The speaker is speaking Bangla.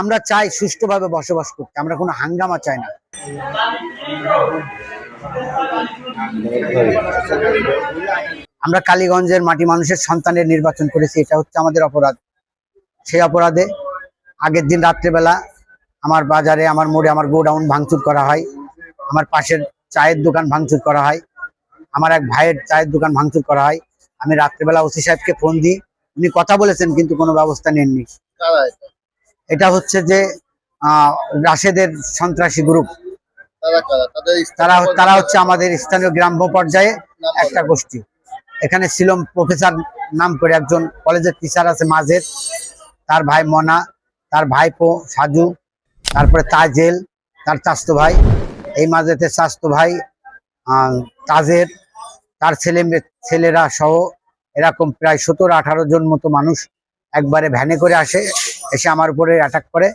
আমরা চাই সুষ্ঠুভাবে বসবাস করতে, আমরা কোনো হাঙ্গামা চাই না। আমরা কালীগঞ্জের মাটি মানুষের সন্তানের নির্বাচন করেছি, এটা হচ্ছে আমাদের অপরাধ। সেই অপরাধে আগের দিন রাত্রেবেলা আমার বাজারে, আমার মোড়ে আমার গোডাউন ভাঙচুর করা হয়, আমার পাশের চায়ের দোকান ভাঙচুর করা হয়, আমার এক ভাইয়ের চায়ের দোকান ভাঙচুর করা হয়। আমি রাত্রেবেলা ওসি সাহেবকে ফোন দিই, উনি কথা বলেছেন কিন্তু কোনো ব্যবস্থা নেননি। এটা? হচ্ছে যে রাশেদের সন্ত্রাসী গ্রুপ তারা তারা হচ্ছে আমাদের স্থানীয় গ্রাম্য পর্যায়ে একটা গোষ্ঠী। এখানে ছিল প্রফেসর নাম করে একজন কলেজের টিচার আছে মাঝের। তার ভাই মনা, তার ভাইপো সাজু, তারপরে তাজেল, তার চাস্তো ভাই। এই মাঝেতে চাস্তো ভাই তাজের, তার ছেলে ছেলেরা সহ এরকম প্রায় সতেরো আঠারো জন মতো মানুষ একবারে ভ্যানে করে আসে। এসে আমার উপরে অ্যাটাক করে।